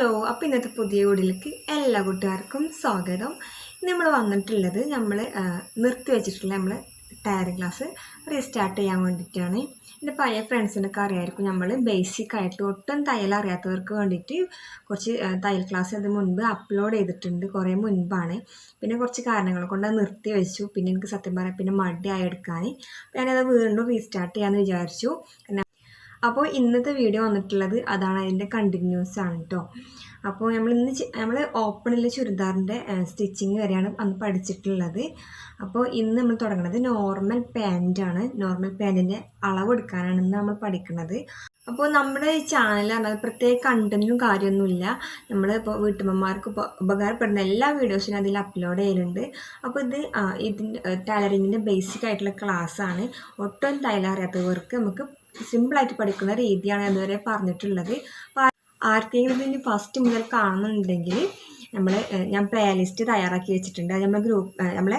Hello അപ്പോൾ ഇന്നത്തെ പുതിയ വീടിലേക്ക് എല്ലാ കൂട്ടുകാർക്കും സ്വാഗതം. നമ്മൾ വന്നിട്ടുള്ളത് നമ്മൾ നിർത്തി വെച്ചിട്ടുള്ള നമ്മൾ ടയർ ക്ലാസ് റീസ്റ്റാർട്ട് ചെയ്യാൻ വേണ്ടിയിട്ടാണ്. എന്റെ പഴയ ഫ്രണ്ട്സിനൊക്കെ അറിയായിരിക്കും നമ്മൾ ബേസിക് ആയിട്ട് ഒട്ടും തയ്യൽ അറിയാത്തവർക്ക് വേണ്ടിയിട്ട് കുറച്ച് തയ്യൽ ക്ലാസ് അത് മുൻപ് അപ്ലോഡ് ചെയ്തിട്ടുണ്ട് കുറേ മുൻപാണ്. പിന്നെ കുറച്ച് കാരണങ്ങൾ കൊണ്ട് നിർത്തി വെച്ചു. പിന്നെ എനിക്ക് സത്യം പറയാം പിന്നെ മടിയായി എടുക്കാൻ. ഞാനത് വീണ്ടും റീസ്റ്റാർട്ട് ചെയ്യാമെന്ന് വിചാരിച്ചു. അപ്പോൾ ഇന്നത്തെ വീഡിയോ വന്നിട്ടുള്ളത് അതാണ് അതിന്റെ കണ്ടിന്യൂസ് ആണ് കേട്ടോ അപ്പോൾ നമ്മൾ ഇന്ന് നമ്മൾ ഓപ്പണിലെ ചുരിദാറിന്റെ സ്റ്റിച്ചിങ് വരെയാണ് അന്ന് പഠിച്ചിട്ടുള്ളത്. അപ്പോൾ ഇന്ന് നമ്മൾ തുടങ്ങുന്നത് നോർമൽ പാന്റാണ് നോർമൽ പാന്റിന്റെ അളവ് എടുക്കാനാണ് ഇന്ന് നമ്മൾ പഠിക്കുന്നത് അപ്പോൾ നമ്മുടെ ഈ ചാനൽ പറഞ്ഞാൽ പ്രത്യേക കണ്ടന്റും കാര്യമൊന്നുമില്ല. നമ്മൾ ഇപ്പോൾ വീട്ടമ്മമാർക്ക് ഉപകാരപ്പെടുന്ന എല്ലാ വീഡിയോസിനും അതിൽ അപ്ലോഡ് ചെയ്യലുണ്ട്. അപ്പോൾ ഇത് ഇതിന്റെ ടൈലറിങ്ങിന്റെ ബേസിക് ആയിട്ടുള്ള ക്ലാസ്സാണ് ഒട്ടും ടൈലർ അറിയാത്തവർക്ക് നമുക്ക് സിമ്പിളായിട്ട് പഠിക്കുന്ന രീതിയാണ് ഇതുവരെ പറഞ്ഞിട്ടുള്ളത്. ആർക്കെങ്കിലും ഇതിന് ഫസ്റ്റ് മുതൽ കാണുന്നുണ്ടെങ്കിൽ നമ്മൾ ഞാൻ പ്ലേ ലിസ്റ്റ് തയ്യാറാക്കി വെച്ചിട്ടുണ്ട്. അത് നമ്മൾ ഗ്രൂപ്പ് നമ്മളെ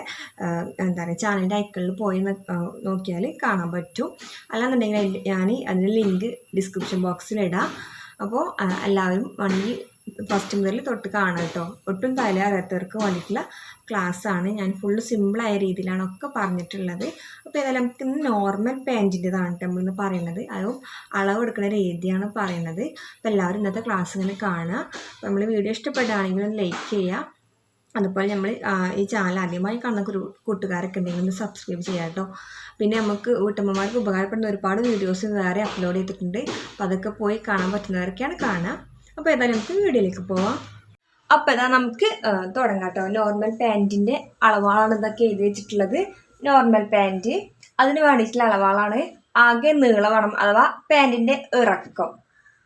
എന്താ പറയുക ചാനലിന്റെ ഐക്കളിൽ പോയി നോക്കിയാൽ കാണാൻ പറ്റും. അല്ലാന്നുണ്ടെങ്കിൽ ഞാൻ അതിന്റെ ലിങ്ക് ഡിസ്ക്രിപ്ഷൻ ബോക്സിൽ ഇടാം. അപ്പോൾ എല്ലാവരും വണ്ടി ഫസ്റ്റ് മുതൽ തൊട്ട് കാണാം കേട്ടോ. ഒട്ടും തല അറിയാത്തവർക്ക് വേണ്ടിയിട്ടുള്ള ക്ലാസ്സാണ് ഞാൻ ഫുള്ള് സിമ്പിളായ രീതിയിലാണ് ഒക്കെ പറഞ്ഞിട്ടുള്ളത്. അപ്പോൾ ഏതായാലും നമുക്ക് ഇന്ന് നോർമൽ പാന്റിന്റെതാണ് നമ്മളിന്ന് പറയുന്നത്. അതും അളവ് എടുക്കുന്ന രീതിയാണ് പറയുന്നത്. അപ്പോൾ എല്ലാവരും ഇന്നത്തെ ക്ലാസ് ഇങ്ങനെ കാണുക. നമ്മൾ വീഡിയോ ഇഷ്ടപ്പെടുകയാണെങ്കിൽ ഒന്ന് ലൈക്ക് ചെയ്യുക. അതുപോലെ നമ്മൾ ഈ ചാനൽ ആദ്യമായി കാണുന്ന ഒരു കൂട്ടുകാരൊക്കെ ഉണ്ടെങ്കിൽ ഒന്ന് സബ്സ്ക്രൈബ് ചെയ്യാം കേട്ടോ പിന്നെ നമുക്ക് വീട്ടമ്മമാർക്ക് ഉപകാരപ്പെടുന്ന ഒരുപാട് വീഡിയോസ് വേറെ അപ്ലോഡ് ചെയ്തിട്ടുണ്ട്. അപ്പോൾ അതൊക്കെ പോയി കാണാൻ പറ്റുന്നവരൊക്കെയാണ് കാണുക. അപ്പോൾ ഏതായാലും നമുക്ക് വീഡിയോയിലേക്ക് പോവാം. അപ്പോൾ ഇതാ നമുക്ക് തുടങ്ങാം കേട്ടോ. നോർമൽ പാന്റിന്റെ അളവാണ് ഇതൊക്കെ എഴുതി വെച്ചിട്ടുള്ളത്. നോർമൽ പാന്റ് അതിന് വേണ്ടിയിട്ടുള്ള അളവാളാണ്. ആകെ നീളം വേണം അഥവാ പാന്റിന്റെ ഇറക്കം.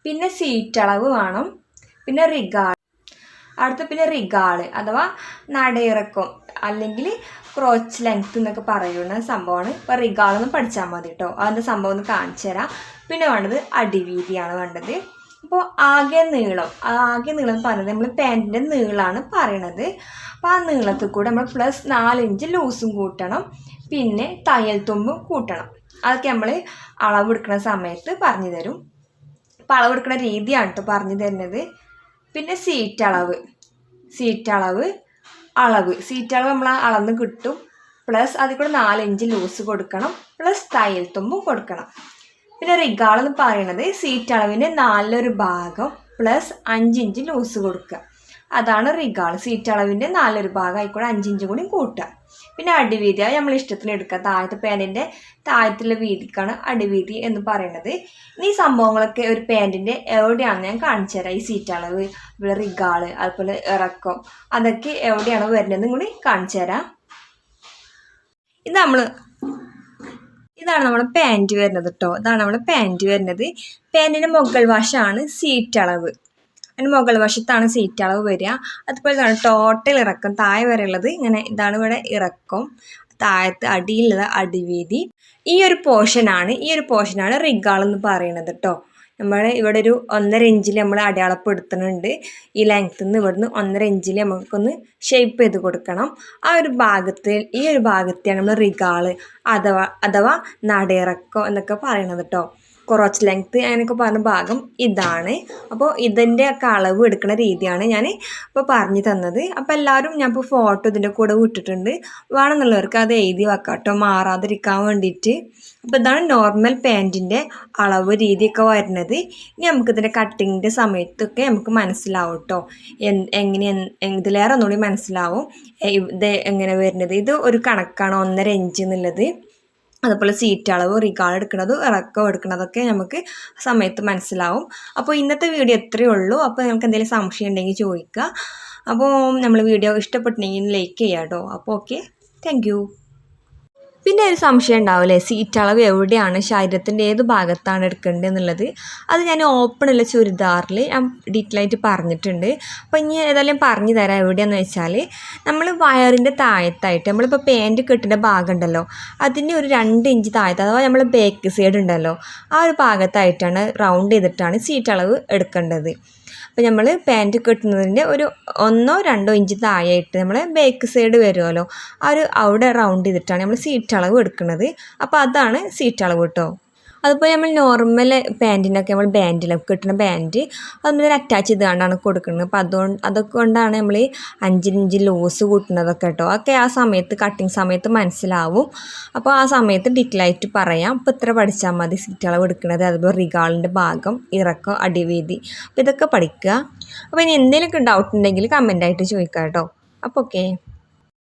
പിന്നെ സീറ്റ് അളവ് വേണം. പിന്നെ റിഗാൾ അടുത്ത പിന്നെ റിഗാൾ അഥവാ നടയിറക്കം അല്ലെങ്കിൽ ക്രോച്ച് ലെങ്ത് എന്നൊക്കെ പറയുന്ന സംഭവമാണ്. ഇപ്പോൾ റിഗാളൊന്നും പഠിച്ചാൽ മതി കേട്ടോ. അതിന്റെ സംഭവം ഒന്ന് കാണിച്ചു തരാം. പിന്നെ വേണ്ടത് അടിവീതിയാണ് വേണ്ടത്. അപ്പോൾ ആകെ നീളം ആകെ നീളം പറയുന്നത് നമ്മൾ പാന്റിന്റെ നീളമാണ് പറയണത്. അപ്പോൾ ആ നീളത്തിൽ കൂടെ നമ്മൾ പ്ലസ് നാലിഞ്ച് ലൂസും കൂട്ടണം. പിന്നെ തയ്യൽ തുമ്പും കൂട്ടണം. അതൊക്കെ നമ്മൾ അളവെടുക്കുന്ന സമയത്ത് പറഞ്ഞു തരും. അപ്പോൾ അളവെടുക്കുന്ന രീതിയാണ് കേട്ടോ പറഞ്ഞു തരുന്നത്. പിന്നെ സീറ്റ് അളവ്. സീറ്റ് അളവ് അളവ്. സീറ്റ് അളവ് നമ്മൾ അളന്ന് കിട്ടും. പ്ലസ് അതിൽ കൂടെ നാലഞ്ച് ലൂസ് കൊടുക്കണം. പ്ലസ് തയ്യൽ തുമ്പും കൊടുക്കണം. പിന്നെ റിഗാൾ എന്ന് പറയുന്നത് സീറ്റ് അളവിന്റെ നാലിലൊരു ഭാഗം പ്ലസ് അഞ്ചിഞ്ച് ലൂസ് കൊടുക്കുക. അതാണ് റിഗാൾ സീറ്റ് അളവിന്റെ നാലൊരു ഭാഗം ആയിക്കൂടെ അഞ്ചിഞ്ച് കൂടി കൂട്ടുക. പിന്നെ അടിവീതി നമ്മൾ ഇഷ്ടത്തിന് എടുക്കുക. താഴത്തെ പാന്റിന്റെ താഴത്തുള്ള വീതിക്കാണ് അടിവീതി എന്ന് പറയുന്നത് ഈ സംഭവങ്ങളൊക്കെ ഒരു പാന്റിന്റെ എവിടെയാണ് ഞാൻ കാണിച്ചു തരാം. ഈ സീറ്റ് അളവ് ഇവിടെ റിഗാൾ അതുപോലെ ഇറക്കം അതൊക്കെ എവിടെയാണ് വരുന്നതെന്നും കൂടി കാണിച്ചു തരാം. ഇത് നമ്മൾ ഇതാണ് നമ്മുടെ പാന്റ് വരുന്നത് കേട്ടോ ഇതാണ് നമ്മുടെ പാന്റ് വരുന്നത്. പാന്റിന്റെ മുകൾ വശമാണ് സീറ്റ് അളവ്. അതിന് മുകൾ വശത്താണ് സീറ്റ് അളവ് വരിക. അതുപോലെ തന്നെ ടോട്ടൽ ഇറക്കം. താഴെ വരെയുള്ളത് ഇങ്ങനെ ഇതാണ് ഇവിടെ ഇറക്കം. താഴത്ത് അടിയിലുള്ള അടിവീതി. ഈ ഒരു പോർഷനാണ് ഈ ഒരു പോർഷനാണ് റിഗാൾ എന്ന് പറയുന്നത് കേട്ടോ നമ്മൾ ഇവിടെ ഒരു ഒന്നര ഇഞ്ചിൽ നമ്മൾ അടയാളപ്പെടുത്തുന്നുണ്ട്. ഈ ലെങ്ത്തിൽ നിന്ന് ഇവിടുന്ന് ഒന്നര ഇഞ്ചിൽ നമുക്കൊന്ന് ഷേപ്പ് ചെയ്ത് കൊടുക്കണം. ആ ഒരു ഭാഗത്ത് ഈ ഒരു ഭാഗത്തെയാണ് നമ്മൾ റിഗാൾ അഥവാ അഥവാ നടയിറക്കോ എന്നൊക്കെ പറയണത് കേട്ടോ കുറച്ച് ലെങ്ത്ത് അങ്ങനെയൊക്കെ പറഞ്ഞ ഭാഗം ഇതാണ്. അപ്പോൾ ഇതിന്റെ ഒക്കെ അളവ് എടുക്കുന്ന രീതിയാണ് ഞാൻ ഇപ്പോൾ പറഞ്ഞു തന്നത്. അപ്പോൾ എല്ലാവരും ഞാൻ ഇപ്പോൾ ഫോട്ടോ ഇതിന്റെ കൂടെ വിട്ടിട്ടുണ്ട്. വേണമെന്നുള്ളവർക്ക് അത് എഴുതി വെക്കാം കേട്ടോ മാറാതിരിക്കാൻ വേണ്ടിയിട്ട്. അപ്പോൾ ഇതാണ് നോർമൽ പാന്റിന്റെ അളവ് രീതിയൊക്കെ വരുന്നത്. ഇനി നമുക്കിതിന്റെ കട്ടിങ്ങിന്റെ സമയത്തൊക്കെ നമുക്ക് മനസ്സിലാവും കേട്ടോ എങ്ങനെ ഇതിലേറെ ഒന്നുകൂടി മനസ്സിലാവും. ഇത് എങ്ങനെ വരുന്നത്? ഇത് ഒരു കണക്കാണ്. ഒന്നര ഇഞ്ച് എന്നുള്ളത്. അതുപോലെ സീറ്റ് അളവ് റിക്കാർഡ് എടുക്കുന്നതും ഇറക്കം എടുക്കുന്നതൊക്കെ നമുക്ക് സമയത്ത് മനസ്സിലാവും. അപ്പോൾ ഇന്നത്തെ വീഡിയോ എത്രയേ ഉള്ളൂ. അപ്പോൾ നിങ്ങൾക്ക് എന്തെങ്കിലും സംശയം ഉണ്ടെങ്കിൽ ചോദിക്കുക. അപ്പോൾ നമ്മൾ വീഡിയോ ഇഷ്ടപ്പെട്ടിട്ടുണ്ടെങ്കിൽ ലൈക്ക് ചെയ്യാം കേട്ടോ അപ്പോൾ ഓക്കെ താങ്ക് പിന്നെ ഒരു സംശയം ഉണ്ടാവില്ലേ? സീറ്റ് അളവ് എവിടെയാണ്? ശരീരത്തിന്റെ ഏത് ഭാഗത്താണ് എടുക്കേണ്ടത് എന്നുള്ളത്. അത് ഞാൻ ഓപ്പണുള്ള ചുരിദാറിൽ ഞാൻ ഡീറ്റെയിൽ ആയിട്ട് പറഞ്ഞിട്ടുണ്ട്. അപ്പോൾ ഇനി ഏതായാലും പറഞ്ഞു തരാം എവിടെയാണെന്ന് വെച്ചാൽ നമ്മൾ വയറിന്റെ താഴത്തായിട്ട് നമ്മളിപ്പോൾ പാന്റ് കെട്ടുന്ന ഭാഗം ഉണ്ടല്ലോ അതിന്റെ ഒരു രണ്ട് ഇഞ്ച് താഴത്ത് അഥവാ നമ്മൾ ബേക്ക് സൈഡ് ഉണ്ടല്ലോ. ആ ഒരു ഭാഗത്തായിട്ടാണ് റൗണ്ട് ചെയ്തിട്ടാണ് സീറ്റ് അളവ് എടുക്കേണ്ടത്. അപ്പോൾ നമ്മൾ പാന്റ് കെട്ടുന്നതിന്റെ ഒരു ഒന്നോ രണ്ടോ ഇഞ്ച് താഴെയായിട്ട് നമ്മൾ ബാക്ക് സൈഡ് വരുമല്ലോ ആ ഒരു അവിടെ റൗണ്ട് ചെയ്തിട്ടാണ് നമ്മൾ സീറ്റ് അളവ് എടുക്കുന്നത്. അപ്പോൾ അതാണ് സീറ്റ് അളവ് കേട്ടോ അതുപോലെ നമ്മൾ നോർമൽ പാന്റിനൊക്കെ നമ്മൾ ബാൻഡിലൊക്കെ കിട്ടുന്ന ബാൻഡ് നമ്മൾ അറ്റാച്ച് ചെയ്ത് കൊണ്ടാണ് കൊടുക്കുന്നത്. അപ്പോൾ അതുകൊണ്ട് അതൊക്കെ കൊണ്ടാണ് നമ്മൾ അഞ്ചിഞ്ച് ലോസ് കൂട്ടുന്നതൊക്കെ കേട്ടോ. ഒക്കെ ആ സമയത്ത് കട്ടിങ് സമയത്ത് മനസ്സിലാവും. അപ്പോൾ ആ സമയത്ത് ഡീറ്റെയിലായിട്ട് പറയാം. അപ്പോൾ ഇത്ര പഠിച്ചാൽ മതി. സീറ്റളവ് എടുക്കുന്നത് അതുപോലെ റിഗാളിന്റെ ഭാഗം ഇറക്കം അടിവേദി അപ്പോൾ ഇതൊക്കെ പഠിക്കുക. അപ്പോൾ ഇനി എന്തെങ്കിലുമൊക്കെ ഡൗട്ട് ഉണ്ടെങ്കിൽ കമന്റായിട്ട് ചോദിക്കാം കേട്ടോ. അപ്പോൾ ഓക്കെ